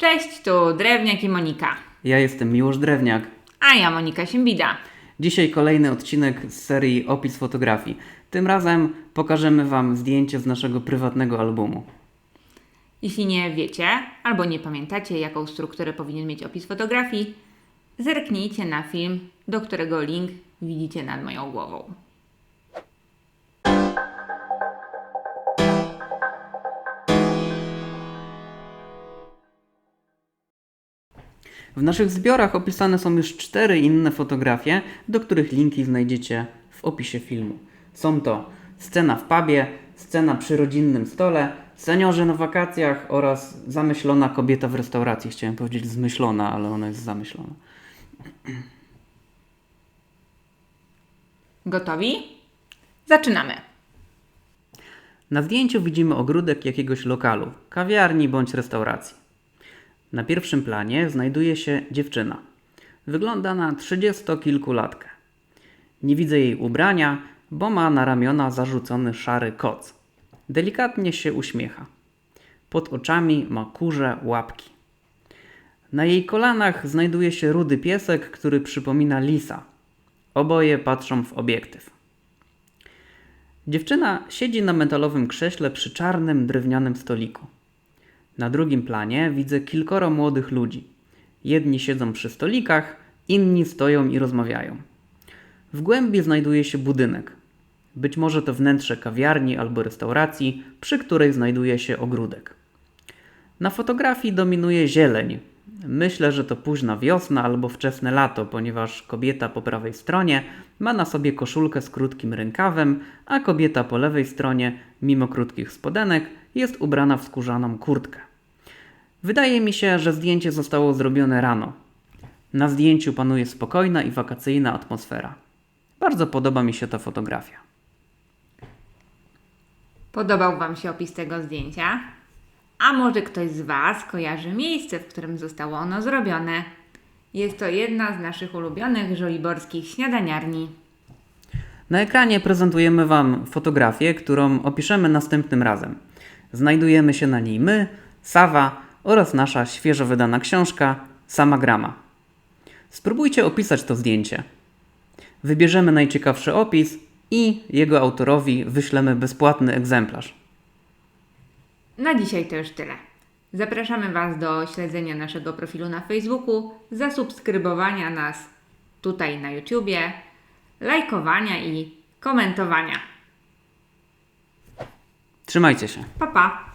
Cześć, tu Drewniak i Monika. Ja jestem Miłosz Drewniak. A ja Monika Siembida. Dzisiaj kolejny odcinek z serii Opis fotografii. Tym razem pokażemy Wam zdjęcie z naszego prywatnego albumu. Jeśli nie wiecie albo nie pamiętacie, jaką strukturę powinien mieć opis fotografii, zerknijcie na film, do którego link widzicie nad moją głową. W naszych zbiorach opisane są już cztery inne fotografie, do których linki znajdziecie w opisie filmu. Są to scena w pubie, scena przy rodzinnym stole, seniorzy na wakacjach oraz zamyślona kobieta w restauracji. Chciałem powiedzieć zmyślona, ale ona jest zamyślona. Gotowi? Zaczynamy. Na zdjęciu widzimy ogródek jakiegoś lokalu, kawiarni bądź restauracji. Na pierwszym planie znajduje się dziewczyna. Wygląda na trzydziestokilkulatkę. Nie widzę jej ubrania, bo ma na ramiona zarzucony szary koc. Delikatnie się uśmiecha. Pod oczami ma kurze łapki. Na jej kolanach znajduje się rudy piesek, który przypomina lisa. Oboje patrzą w obiektyw. Dziewczyna siedzi na metalowym krześle przy czarnym drewnianym stoliku. Na drugim planie widzę kilkoro młodych ludzi. Jedni siedzą przy stolikach, inni stoją i rozmawiają. W głębi znajduje się budynek. Być może to wnętrze kawiarni albo restauracji, przy której znajduje się ogródek. Na fotografii dominuje zieleń. Myślę, że to późna wiosna albo wczesne lato, ponieważ kobieta po prawej stronie ma na sobie koszulkę z krótkim rękawem, a kobieta po lewej stronie, mimo krótkich spodenek, jest ubrana w skórzaną kurtkę. Wydaje mi się, że zdjęcie zostało zrobione rano. Na zdjęciu panuje spokojna i wakacyjna atmosfera. Bardzo podoba mi się ta fotografia. Podobał Wam się opis tego zdjęcia? A może ktoś z Was kojarzy miejsce, w którym zostało ono zrobione? Jest to jedna z naszych ulubionych żoliborskich śniadaniarni. Na ekranie prezentujemy Wam fotografię, którą opiszemy następnym razem. Znajdujemy się na niej my, Sawa oraz nasza świeżo wydana książka Sama Grama. Spróbujcie opisać to zdjęcie. Wybierzemy najciekawszy opis i jego autorowi wyślemy bezpłatny egzemplarz. Na dzisiaj to już tyle. Zapraszamy Was do śledzenia naszego profilu na Facebooku, zasubskrybowania nas tutaj na YouTubie, lajkowania i komentowania. Trzymajcie się. Pa pa!